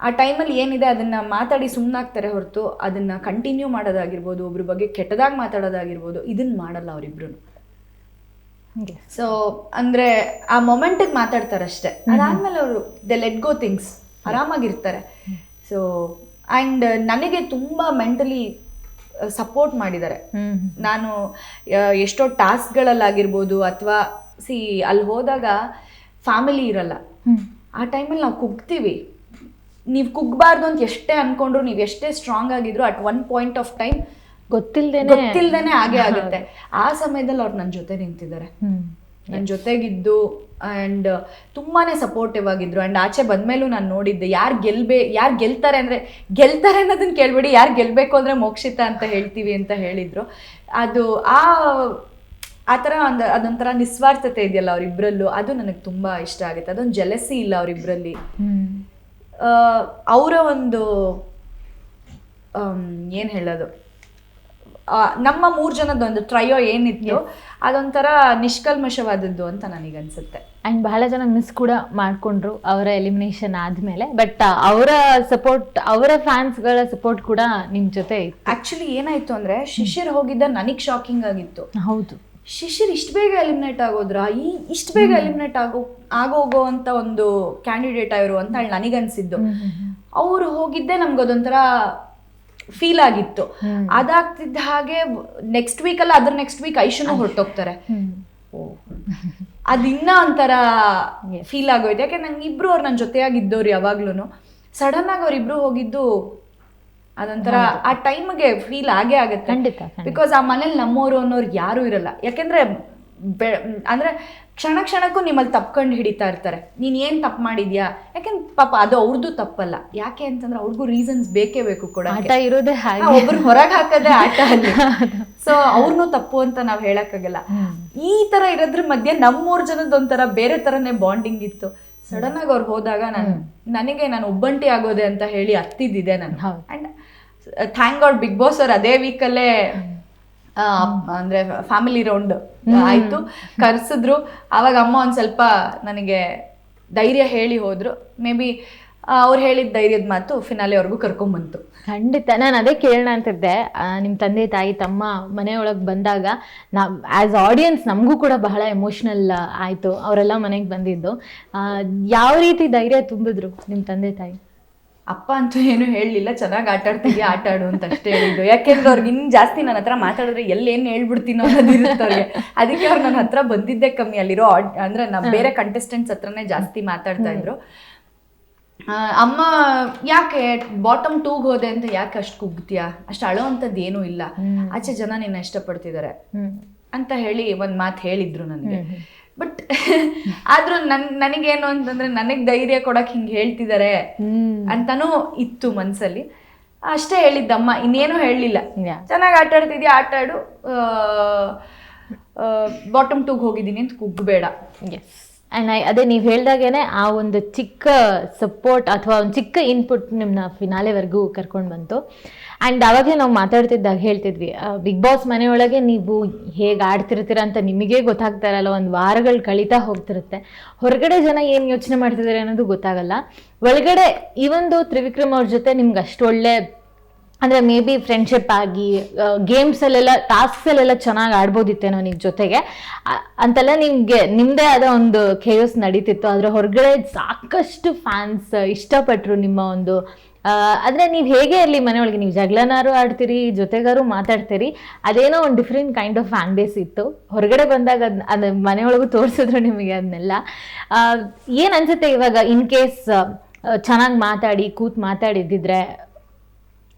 ಆ ಟೈಮಲ್ಲಿ ಏನಿದೆ ಅದನ್ನ ಮಾತಾಡಿ ಸುಮ್ಮನಾಗ್ತಾರೆ ಹೊರತು ಅದನ್ನ ಕಂಟಿನ್ಯೂ ಮಾಡೋದಾಗಿರ್ಬೋದು ಒಬ್ರ ಬಗ್ಗೆ ಕೆಟ್ಟದಾಗಿ ಮಾತಾಡೋದಾಗಿರ್ಬೋದು ಇದನ್ನ ಮಾಡಲ್ಲ ಅವರಿಬ್ರು ಸೊ ಅಂದರೆ ಆ ಮೊಮೆಂಟಿಗೆ ಮಾತಾಡ್ತಾರೆ ಅಷ್ಟೇ ಅದಾದಮೇಲೆ ಅವರು ದೆ ಲೆಟ್ ಗೋ ಥಿಂಗ್ಸ್ ಆರಾಮಾಗಿರ್ತಾರೆ. ಸೊ ಆ್ಯಂಡ್ ನನಗೆ ತುಂಬ ಮೆಂಟಲಿ ಸಪೋರ್ಟ್ ಮಾಡಿದ್ದಾರೆ. ನಾನು ಎಷ್ಟೋ ಟಾಸ್ಕ್ಗಳಲ್ಲಾಗಿರ್ಬೋದು ಅಥವಾ ಸಿ ಅಲ್ಲಿ ಹೋದಾಗ ಫ್ಯಾಮಿಲಿ ಇರಲ್ಲ. ಆ ಟೈಮಲ್ಲಿ ನಾವು ಕುಗ್ತೀವಿ. ನೀವು ಕುಗ್ಬಾರ್ದು ಅಂತ ಎಷ್ಟೇ ಅನ್ಕೊಂಡ್ರು ನೀವು ಎಷ್ಟೇ ಸ್ಟ್ರಾಂಗ್ ಆಗಿದ್ರು at one point of time ಗೊತ್ತಿಲ್ದೇನೆ. ಗೊತ್ತಿಲ್ದೇನೆ ಹಾಗೆ ಆಗುತ್ತೆ. ಆ ಸಮಯದಲ್ಲಿ ಅವ್ರು ನನ್ನ ಜೊತೆ ನಿಂತಿದ್ದಾರೆ. ನನ್ನ ಜೊತೆಗಿದ್ದು ಆ್ಯಂಡ್ ತುಂಬಾನೇ ಸಪೋರ್ಟಿವ್ ಆಗಿದ್ರು. ಆ್ಯಂಡ್ ಆಚೆ ಬಂದ್ಮೇಲೂ ನಾನು ನೋಡಿದ್ದೆ ಯಾರು ಗೆಲ್ಬೇ ಯಾರು ಗೆಲ್ತಾರೆ ಅಂದರೆ ಗೆಲ್ತಾರೆ ಅನ್ನೋದನ್ನ ಕೇಳ್ಬೇಡಿ ಯಾರು ಗೆಲ್ಬೇಕು ಅಂದರೆ ಮೋಕ್ಷಿತ ಅಂತ ಹೇಳ್ತೀವಿ ಅಂತ ಹೇಳಿದ್ರು. ಅದು ಆ ಆ ಥರ ಒಂದು ಅದೊಂಥರ ನಿಸ್ವಾರ್ಥತೆ ಇದೆಯಲ್ಲ ಅವರಿಬ್ಬರಲ್ಲೂ ಅದು ನನಗೆ ತುಂಬ ಇಷ್ಟ ಆಗುತ್ತೆ. ಅದೊಂದು ಜಲಸಿ ಇಲ್ಲ ಅವರಿಬ್ಬರಲ್ಲಿ ಅವರ ಒಂದು ಏನು ಹೇಳೋದು? ನಮ್ಮ ಮೂರು ಜನದ ಒಂದು ಟ್ರಯೋ ಏನಿತ್ತು ಅದೊಂಥರ ನಿಷ್ಕಲ್ಮಶವಾದದ್ದು ಅಂತ ನನಗನ್ಸುತ್ತೆ. ಆ್ಯಂಡ್ ಬಹಳ ಜನ ಮಿಸ್ ಕೂಡ ಮಾಡ್ಕೊಂಡ್ರು ಅವರ ಎಲಿಮಿನೇಷನ್ ಆದ್ಮೇಲೆ ಬಟ್ ಅವರ ಸಪೋರ್ಟ್ ಅವರ ಫ್ಯಾನ್ಸ್ಗಳ ಸಪೋರ್ಟ್ ಕೂಡ ನಿಮ್ಮ ಜೊತೆ ಆ್ಯಕ್ಚುಲಿ ಏನಾಯಿತು ಅಂದರೆ ಅಂದ್ರೆ ಶಿಶಿರ್ ಹೋಗಿದ್ದ ನನಗೆ ಶಾಕಿಂಗ್ ಆಗಿತ್ತು. ಹೌದು. ಶಿಶಿರ್ ಇಷ್ಟು ಬೇಗ ಎಲಿಮಿನೇಟ್ ಆಗೋದ್ರ? ಈ ಇಷ್ಟು ಬೇಗ ಎಲಿಮಿನೇಟ್ ಆಗೋ ಆಗೋಗೋ ಅಂತ ಒಂದು ಕ್ಯಾಂಡಿಡೇಟ್ ಆಗಿರು ಅಂತ ಹೇಳಿ ನನಗನ್ಸಿದ್ದು ಅವ್ರು ಹೋಗಿದ್ದೆ ನಮ್ಗೆ ಅದೊಂಥರ ಫೀಲ್ ಆಗಿತ್ತು. ಅದಾಗ್ತಿದ್ದ ಹಾಗೆ ನೆಕ್ಸ್ಟ್ ವೀಕ್ ಅಲ್ಲ ಅದ್ರ ನೆಕ್ಸ್ಟ್ ವೀಕ್ ಐಶನು ಹೊರಟೋಗ್ತಾರೆ. ಅದಿನ್ನ ಒಂಥರ ಫೀಲ್ ಆಗೋಯ್ತು. ಯಾಕೆ ನಂಗೆ ಇಬ್ರು ಅವ್ರು ನನ್ನ ಜೊತೆಯಾಗಿದ್ದವ್ರು ಯಾವಾಗ್ಲೂ ಸಡನ್ ಆಗಿ ಅವ್ರಿಬ್ರು ಹೋಗಿದ್ದು ಅದೊಂಥರ ಆ ಟೈಮ್ಗೆ ಫೀಲ್ ಆಗೇ ಆಗುತ್ತೆ. ಖಂಡಿತ. ಬಿಕಾಸ್ ಆ ಮನೇಲಿ ನಮ್ಮವರು ಅನ್ನೋರು ಯಾರೂ ಇರಲ್ಲ. ಯಾಕೆಂದ್ರೆ ಬೆ ಅಂದ್ರೆ ಕ್ಷಣ ಕ್ಷಣಕ್ಕೂ ನಿಮ್ಮಲ್ಲಿ ತಪ್ಕೊಂಡು ಹಿಡಿತಾ ಇರ್ತಾರೆ. ನೀನ್ ಏನ್ ತಪ್ಪು ಮಾಡಿದ್ಯಾ? ಯಾಕೆಂದ್ರೆ ಪಾಪ ಅದು ಅವ್ರದ್ದು ತಪ್ಪಲ್ಲ. ಯಾಕೆ ಅಂತಂದ್ರೆ ಅವ್ರಿಗೂ ರೀಸನ್ಸ್ ಬೇಕೇ ಬೇಕು ಕೂಡ ಆಟ ಇರೋದೇ ಹಾಗೆ. ಒಬ್ರು ಹೊರಗೆ ಹಾಕೋದೇ ಆಟ ಅಲ್ಲ. ಸೊ ಅವ್ರನ್ನೂ ತಪ್ಪು ಅಂತ ನಾವ್ ಹೇಳಕ್ಕಾಗಲ್ಲ. ಈ ತರ ಇರೋದ್ರ ಮಧ್ಯೆ ನಮ್ಮೂರ್ ಜನದ ಒಂಥರ ಬೇರೆ ತರನೇ ಬಾಂಡಿಂಗ್ ಇತ್ತು. ಸಡನ್ ಆಗಿ ಅವ್ರು ಹೋದಾಗ ನಾನು ನನಗೆ ನಾನು ಒಬ್ಬಂಟಿ ಆಗೋದೆ ಅಂತ ಹೇಳಿ ಹತ್ತಿದ್ದಿದೆ ನಾನು. And thank God big boss ಅವ್ರು ಅದೇ ವೀಕಲ್ಲೇ ಅಂದ್ರೆ ಫ್ಯಾಮಿಲಿ ರೌಂಡ್ ಆಯ್ತು. ಕರ್ಸಿದ್ರು. ಆವಾಗ ಅಮ್ಮ ಒಂದು ಸ್ವಲ್ಪ ನನಗೆ ಧೈರ್ಯ ಹೇಳಿ ಹೋದ್ರು. ಮೇ ಬಿ ಅವ್ರು ಹೇಳಿದ ಧೈರ್ಯದ ಮಾತು ಫಿನಾಲೆವರೆಗೂ ಕರ್ಕೊಂಡ್ಬಂತು ಖಂಡಿತ. ನಾನು ಅದೇ ಕೇಳೋಣ ಅಂತಿದ್ದೆ. ನಿಮ್ಮ ನಿಮ್ ತಂದೆ ತಾಯಿ ತಮ್ಮ ಮನೆಯೊಳಗೆ ಬಂದಾಗ ನಾವ್ ಆ್ಯಸ್ ಆಡಿಯನ್ಸ್ ನಮಗೂ ಕೂಡ ಬಹಳ ಎಮೋಷ್ನಲ್ ಆಯಿತು. ಅವರೆಲ್ಲ ಮನೆಗೆ ಬಂದಿದ್ದು. ಯಾವ ರೀತಿ ಧೈರ್ಯ ತುಂಬಿದ್ರು ನಿಮ್ಮ ತಂದೆ ತಾಯಿ? ಅಪ್ಪ ಅಂತೂ ಏನು ಹೇಳಲಿಲ್ಲ ಚೆನ್ನಾಗಿ ಆಟ ಆಟಾಡು ಆಟ ಆಡು ಅಂತ ಅಷ್ಟೇ ಹೇಳಿದ್ದು. ಯಾಕೆಂದ್ರೆ ಅವ್ರಿಗೆ ಇನ್ನು ಜಾಸ್ತಿ ನನ್ನ ಹತ್ರ ಮಾತಾಡಿದ್ರೆ ಎಲ್ಲೇನು ಹೇಳ್ಬಿಡ್ತೀನೋ ಅನ್ನೋದು ಇರುತ್ತೆ ಅವ್ರಿಗೆ. ಅದಕ್ಕೆ ಅವ್ರು ನನ್ನ ಹತ್ರ ಬಂದಿದ್ದೆ ಕಮ್ಮಿ. ಅಲ್ಲಿರೋ ಆಡ್ ಅಂದ್ರೆ ನಮ್ಮ ಬೇರೆ ಕಂಟೆಸ್ಟೆಂಟ್ಸ್ ಹತ್ರನೇ ಜಾಸ್ತಿ ಮಾತಾಡ್ತಾ ಇದ್ರು. ಅಮ್ಮ ಯಾಕೆ ಬಾಟಮ್ ಟೂಗೆ ಹೋದೆ ಅಂತ ಯಾಕೆ ಅಷ್ಟು ಕುಗ್ತೀಯಾ? ಅಷ್ಟು ಅಳೋ ಅಂಥದ್ದು ಏನೂ ಇಲ್ಲ. ಆಚೆ ಜನ ನಿನ್ನ ಇಷ್ಟಪಡ್ತಿದ್ದಾರೆ ಅಂತ ಹೇಳಿ ಒಂದು ಮಾತು ಹೇಳಿದ್ರು ನನಗೆ. ಬಟ್ ಆದ್ರೂ ನನ್ ನನಗೇನು ಅಂತಂದ್ರೆ ನನಗೆ ಧೈರ್ಯ ಕೊಡಕ್ ಹಿಂಗೆ ಹೇಳ್ತಿದ್ದಾರೆ ಅಂತಾನೂ ಇತ್ತು ಮನ್ಸಲ್ಲಿ. ಅಷ್ಟೇ ಹೇಳಿದ್ದಮ್ಮ ಇನ್ನೇನು ಹೇಳಲಿಲ್ಲ. ಚೆನ್ನಾಗಿ ಆಟ ಆಡ್ತಿದ್ಯಾ? ಆಟ ಆಡು. ಬಾಟಮ್ ಟೂಗ್ ಹೋಗಿದ್ದೀನಿ ಅಂತ ಕುಗ್ಬೇಡ. ಎಸ್ ಆ್ಯಂಡ್ ಐ ಅದೇ ನೀವು ಹೇಳಿದಾಗೇನೆ ಆ ಒಂದು ಚಿಕ್ಕ ಸಪೋರ್ಟ್ ಅಥವಾ ಒಂದು ಚಿಕ್ಕ ಇನ್ಪುಟ್ ನಿಮ್ಮನ್ನ ಫಿನಾಲೆವರೆಗೂ ಕರ್ಕೊಂಡು ಬಂತು. ಆ್ಯಂಡ್ ಆವಾಗಲೇ ನಾವು ಮಾತಾಡ್ತಿದ್ದಾಗ ಹೇಳ್ತಿದ್ವಿ ಬಿಗ್ ಬಾಸ್ ಮನೆಯೊಳಗೆ ನೀವು ಹೇಗೆ ಆಡ್ತಿರ್ತೀರ ಅಂತ ನಿಮಗೇ ಗೊತ್ತಾಗ್ತಾ ಇರಲ್ಲ, ಒಂದು ವಾರಗಳು ಕಳೀತಾ ಹೋಗ್ತಿರುತ್ತೆ. ಹೊರಗಡೆ ಜನ ಏನು ಯೋಚನೆ ಮಾಡ್ತಿದ್ದಾರೆ ಅನ್ನೋದು ಗೊತ್ತಾಗಲ್ಲ. ಒಳಗಡೆ ಈ ಒಂದು ತ್ರಿವಿಕ್ರಮ್ ಅವ್ರ ಜೊತೆ ನಿಮ್ಗೆ ಅಷ್ಟು ಒಳ್ಳೆ ಅಂದರೆ ಮೇ ಬಿ ಫ್ರೆಂಡ್ಶಿಪ್ ಆಗಿ ಗೇಮ್ಸಲ್ಲೆಲ್ಲ ಟಾಸ್ಕ್ಸಲ್ಲೆಲ್ಲ ಚೆನ್ನಾಗಿ ಆಡ್ಬೋದಿತ್ತೇನೋ ನಿಮ್ಮ ಜೊತೆಗೆ. ಅಂತೆಲ್ಲ ನಿಮಗೆ ನಿಮ್ಮದೇ ಆದ ಒಂದು ಖೇಯೋಸ್ ನಡೀತಿತ್ತು. ಅದರ ಹೊರಗಡೆ ಸಾಕಷ್ಟು ಫ್ಯಾನ್ಸ್ ಇಷ್ಟಪಟ್ಟರು ನಿಮ್ಮ ಒಂದು ಅಂದ್ರೆ ನೀವು ಹೇಗೆ ಇರಲಿ ಮನೆಯೊಳಗೆ ನೀವು ಜಗಳನಾರು ಆಡ್ತೀರಿ, ಜೊತೆಗಾರು ಮಾತಾಡ್ತೀರಿ, ಅದೇನೋ ಒಂದು different kind of fan base ಇತ್ತು. ಹೊರಗಡೆ ಬಂದಾಗ ಅದ್ ಅದು ಮನೆಯೊಳಗೂ ತೋರಿಸಿದ್ರು ನಿಮಗೆ ಅದನ್ನೆಲ್ಲ ಏನು ಅನ್ಸುತ್ತೆ ಇವಾಗ ಇನ್ ಕೇಸ್ ಚೆನ್ನಾಗಿ ಮಾತಾಡಿ, ಕೂತ್ ಮಾತಾಡಿದ್ದಿದ್ರೆ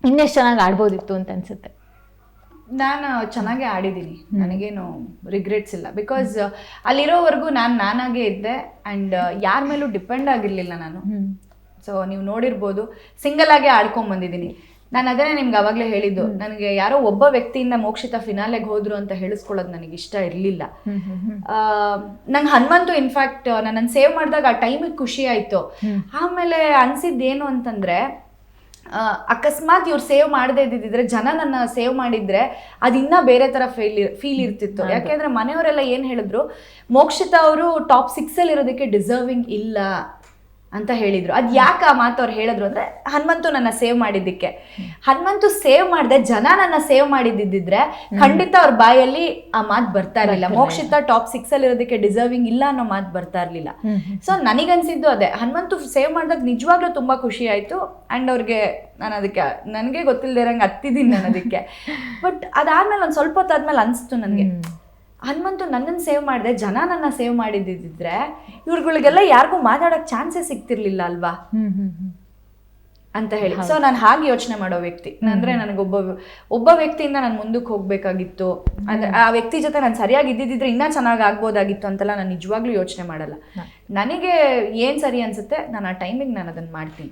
ಇನ್ನೆಷ್ಟು ಚೆನ್ನಾಗಿ ಆಡ್ಬೋದಿತ್ತು ಅಂತ ಅನ್ಸುತ್ತೆ? ನಾನು ಚೆನ್ನಾಗೆ ಆಡಿದ್ದೀನಿ. ನನಗೇನು ರಿಗ್ರೆಟ್ಸ್ ಇಲ್ಲ. ಬಿಕಾಸ್ ಅಲ್ಲಿರೋವರೆಗೂ ನಾನು ನಾನಾಗೇ ಇದ್ದೆ ಆ್ಯಂಡ್ ಯಾರ ಮೇಲೂ ಡಿಪೆಂಡ್ ಆಗಿರಲಿಲ್ಲ ನಾನು. ಸೊ ನೀವು ನೋಡಿರ್ಬೋದು ಸಿಂಗಲ್ ಆಗಿ ಆಡ್ಕೊಂಡ್ ಬಂದಿದ್ದೀನಿ. ನಾನು ಅದನ್ನೇ ನಿಮ್ಗೆ ಅವಾಗಲೇ ಹೇಳಿದ್ದು. ನನಗೆ ಯಾರೋ ಒಬ್ಬ ವ್ಯಕ್ತಿಯಿಂದ ಮೋಕ್ಷಿತ ಫಿನಾಲೆಗೆ ಹೋದ್ರು ಅಂತ ಹೇಳಿಸ್ಕೊಳ್ಳೋದು ನನಗೆ ಇಷ್ಟ ಇರಲಿಲ್ಲ. ನಂಗೆ ಹನುಮಂತು ಇನ್ಫ್ಯಾಕ್ಟ್ ನನ್ನನ್ನು ಸೇವ್ ಮಾಡಿದಾಗ ಆ ಟೈಮಿಗೆ ಖುಷಿ ಆಯಿತು. ಆಮೇಲೆ ಅನ್ಸಿದ್ದೇನು ಅಂತಂದ್ರೆ ಅಕಸ್ಮಾತ್ ಇವ್ರು ಸೇವ್ ಮಾಡದೇ ಇದ್ದಿದ್ರೆ ಜನ ನನ್ನ ಸೇವ್ ಮಾಡಿದ್ರೆ ಅದು ಇನ್ನೂ ಬೇರೆ ತರ ಫೀಲ್ ಫೀಲ್ ಇರ್ತಿತ್ತು. ಯಾಕೆಂದ್ರೆ ಮನೆಯವರೆಲ್ಲ ಏನು ಹೇಳಿದ್ರು ಮೋಕ್ಷಿತ ಅವರು ಟಾಪ್ ಸಿಕ್ಸಲ್ಲಿ ಇರೋದಕ್ಕೆ ಡಿಸರ್ವಿಂಗ್ ಇಲ್ಲ. ಅಂತ ಹೇಳಿದ್ರು. ಅದು ಯಾಕೆ ಆ ಮಾತು ಅವ್ರು ಹೇಳಿದ್ರು ಅಂದ್ರೆ ಹನುಮಂತು ನನ್ನ ಸೇವ್ ಮಾಡಿದ್ದಕ್ಕೆ. ಹನುಮಂತು ಸೇವ್ ಮಾಡಿದೆ ಜನ ನನ್ನ ಸೇವ್ ಮಾಡಿದ್ದಿದ್ರೆ ಖಂಡಿತ ಅವ್ರ ಬಾಯಲ್ಲಿ ಆ ಮಾತು ಬರ್ತಾ ಇರಲಿಲ್ಲ. ಮೋಕ್ಷಿತ ಟಾಪ್ ಸಿಕ್ಸ್ ಅಲ್ಲಿ ಇರೋದಕ್ಕೆ ಡಿಸರ್ವಿಂಗ್ ಇಲ್ಲ ಅನ್ನೋ ಮಾತು ಬರ್ತಾ ಇರಲಿಲ್ಲ. ಸೊ ನನಗನ್ಸಿದ್ದು ಅದೇ ಹನುಮಂತು ಸೇವ್ ಮಾಡಿದಾಗ ನಿಜವಾಗ್ಲೂ ತುಂಬಾ ಖುಷಿ ಆಯ್ತು. ಅಂಡ್ ಅವ್ರಿಗೆ ನಾನು ಅದಕ್ಕೆ ನನಗೆ ಗೊತ್ತಿಲ್ಲದೆ ಇರಂಗೆ ಹತ್ತಿದ್ದೀನಿ ನಾನು ಅದಕ್ಕೆ. ಬಟ್ ಅದಾದ್ಮೇಲೆ ಒಂದು ಸ್ವಲ್ಪ ಹೊತ್ತಾದ್ಮೇಲೆ ಅನಿಸ್ತು ನನಗೆ. ಹನುಮಂತು ನನ್ನನ್ನು ಸೇವ್ ಮಾಡಿದೆ ಜನ ನನ್ನ ಸೇವ್ ಮಾಡಿದ್ದಿದ್ರೆ ಇವ್ರುಗಳಿಗೆಲ್ಲ ಯಾರಿಗೂ ಮಾತಾಡೋಕೆ ಚಾನ್ಸೇ ಸಿಗ್ತಿರ್ಲಿಲ್ಲ ಅಲ್ವಾ? ಅಂತ ಹೇಳಿ. ಸೊ ನಾನು ಹಾಗೆ ಯೋಚನೆ ಮಾಡೋ ವ್ಯಕ್ತಿ. ಅಂದ್ರೆ ನನಗೊಬ್ಬ ಒಬ್ಬ ವ್ಯಕ್ತಿಯಿಂದ ನಾನು ಮುಂದಕ್ಕೆ ಹೋಗ್ಬೇಕಾಗಿತ್ತು. ಅಂದ್ರೆ ಆ ವ್ಯಕ್ತಿ ಜೊತೆ ನಾನು ಸರಿಯಾಗಿ ಇದ್ದಿದ್ರೆ ಇನ್ನೂ ಚೆನ್ನಾಗಿ ಆಗ್ಬೋದಾಗಿತ್ತು ಅಂತೆಲ್ಲ ನಾನು ನಿಜವಾಗ್ಲೂ ಯೋಚನೆ ಮಾಡಲ್ಲ. ನನಗೆ ಏನು ಸರಿ ಅನ್ಸುತ್ತೆ ನಾನು ಆ ಟೈಮಿಗೆ ನಾನು ಅದನ್ನು ಮಾಡ್ತೀನಿ.